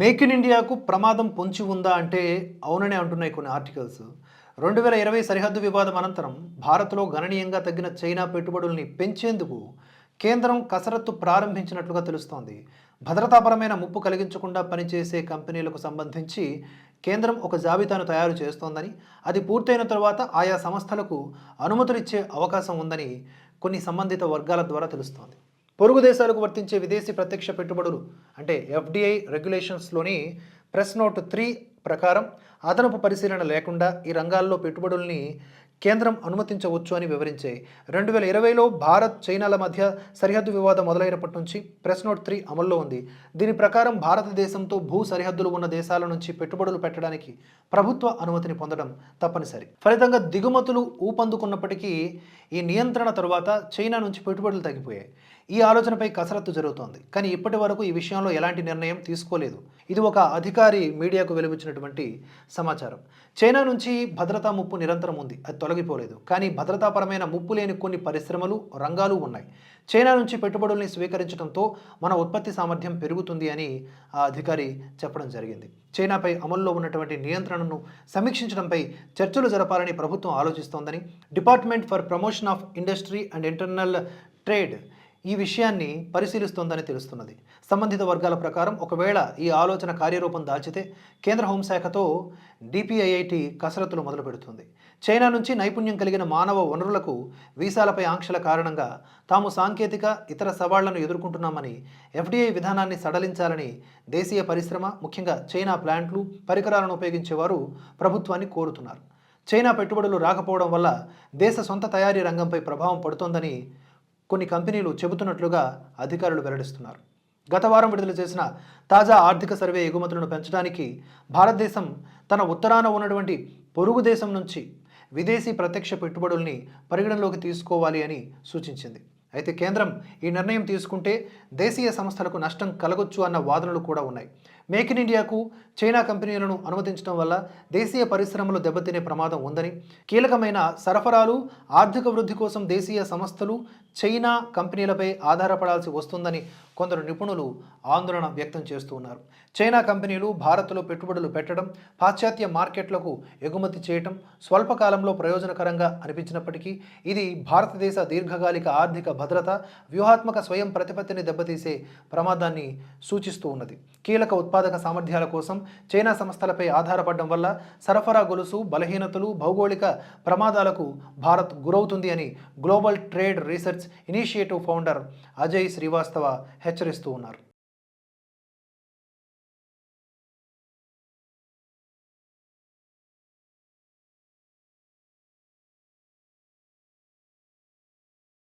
Make in ఇండియాకు ప్రమాదం పొంచి ఉందా అంటే అవుననే అంటున్నాయి కొన్ని ఆర్టికల్స్. రెండు వేల ఇరవై సరిహద్దు వివాదం అనంతరం భారత్లో గణనీయంగా తగ్గిన చైనా పెట్టుబడుల్ని పెంచేందుకు కేంద్రం కసరత్తు ప్రారంభించినట్లుగా తెలుస్తోంది. భద్రతాపరమైన ముప్పు కలిగించకుండా పనిచేసే కంపెనీలకు సంబంధించి కేంద్రం ఒక జాబితాను తయారు చేస్తోందని అది పూర్తయిన తర్వాత ఆయా సంస్థలకు అనుమతులు ఇచ్చే అవకాశం ఉందని కొన్ని సంబంధిత వర్గాల ద్వారా తెలుస్తోంది. పొరుగు దేశాలకు వర్తించే విదేశీ ప్రత్యక్ష పెట్టుబడులు అంటే ఎఫ్డిఐ రెగ్యులేషన్స్లోని ప్రెస్ నోట్ త్రీ ప్రకారం అదనపు పరిశీలన లేకుండా ఈ రంగాల్లో పెట్టుబడుల్ని కేంద్రం అనుమతించవచ్చు అని వివరించాయి రెండు వేల ఇరవైలో భారత్ చైనాల మధ్య సరిహద్దు వివాదం మొదలైనప్పటి నుంచి ప్రెస్ నోట్ త్రీ అమల్లో ఉంది. దీని ప్రకారం భారతదేశంతో భూ సరిహద్దులు ఉన్న దేశాల నుంచి పెట్టుబడులు పెట్టడానికి ప్రభుత్వ అనుమతిని పొందడం తప్పనిసరి. ఫలితంగా దిగుమతులు ఊపందుకున్నప్పటికీ ఈ నియంత్రణ తరువాత చైనా నుంచి పెట్టుబడులు తగ్గిపోయాయి. ఈ ఆలోచనపై కసరత్తు జరుగుతోంది. కానీ ఇప్పటి వరకు ఈ విషయంలో ఎలాంటి నిర్ణయం తీసుకోలేదు. ఇది ఒక అధికారి మీడియాకు వెలువచ్చినటువంటి సమాచారం. చైనా నుంచి భద్రతా ముప్పు నిరంతరం ఉంది. అది తొలగిపోలేదు. కానీ భద్రతాపరమైన ముప్పు లేని కొన్ని పరిశ్రమలు రంగాలు ఉన్నాయి. చైనా నుంచి పెట్టుబడుల్ని స్వీకరించడంతో మన ఉత్పత్తి సామర్థ్యం పెరుగుతుంది అని ఆ అధికారి చెప్పడం జరిగింది. చైనాపై అమల్లో ఉన్నటువంటి నియంత్రణను సమీక్షించడంపై చర్చలు జరపాలని ప్రభుత్వం ఆలోచిస్తోందని department for promotion of industry and internal trade ఈ విషయాన్ని పరిశీలిస్తోందని తెలుస్తున్నది. సంబంధిత వర్గాల ప్రకారం ఒకవేళ ఈ ఆలోచన కార్యరూపం దాల్చితే కేంద్ర హోంశాఖతో డిపిఐఐటి కసరత్తులు మొదలు పెడుతుంది చైనా నుంచి నైపుణ్యం కలిగిన మానవ వనరులకు వీసాలపై ఆంక్షల కారణంగా తాము సాంకేతిక ఇతర సవాళ్ళను ఎదుర్కొంటున్నామని ఎఫ్డీఐ విధానాన్ని సడలించాలని దేశీయ పరిశ్రమ ముఖ్యంగా చైనా ప్లాంట్లు పరికరాలను ఉపయోగించేవారు ప్రభుత్వాన్ని కోరుతున్నారు. చైనా పెట్టుబడులు రాకపోవడం వల్ల దేశ సొంత తయారీ రంగంపై ప్రభావం పడుతోందని కొన్ని కంపెనీలు చెబుతున్నట్లుగా అధికారులు వెల్లడిస్తున్నారు. గత వారం విడుదల చేసిన తాజా ఆర్థిక సర్వే ఎగుమతులను పెంచడానికి భారతదేశం తన ఉత్తరాన ఉన్నటువంటి పొరుగు దేశం నుంచి విదేశీ ప్రత్యక్ష పెట్టుబడుల్ని పరిగణనలోకి తీసుకోవాలి అని సూచించింది. అయితే కేంద్రం ఈ నిర్ణయం తీసుకుంటే దేశీయ సంస్థలకు నష్టం కలగొచ్చు అన్న వాదనలు కూడా ఉన్నాయి. మేక్ ఇన్ ఇండియాకు చైనా కంపెనీలను అనుమతించడం వల్ల దేశీయ పరిశ్రమలు దెబ్బతినే ప్రమాదం ఉందని కీలకమైన సరఫరాలు ఆర్థిక వృద్ధి కోసం దేశీయ సంస్థలు చైనా కంపెనీలపై ఆధారపడాల్సి వస్తుందని కొందరు నిపుణులు ఆందోళన వ్యక్తం చేస్తూ ఉన్నారు. చైనా కంపెనీలు భారత్లో పెట్టుబడులు పెట్టడం పాశ్చాత్య మార్కెట్లకు ఎగుమతి చేయటం స్వల్పకాలంలో ప్రయోజనకరంగా అనిపించినప్పటికీ ఇది భారతదేశ దీర్ఘకాలిక ఆర్థిక భద్రత వ్యూహాత్మక స్వయం ప్రతిపత్తిని దెబ్బతీసే ప్రమాదాన్ని సూచిస్తూ ఉన్నది. కీలక ఉత్పాదక సామర్థ్యాల కోసం చైనా సంస్థలపై ఆధారపడడం వల్ల సరఫరా గొలుసు బలహీనతలు భౌగోళిక ప్రమాదాలకు భారత్ గురవుతుంది అని global trade research initiative founder Ajay Srivastava హెచ్చరిస్తూ ఉన్నారు.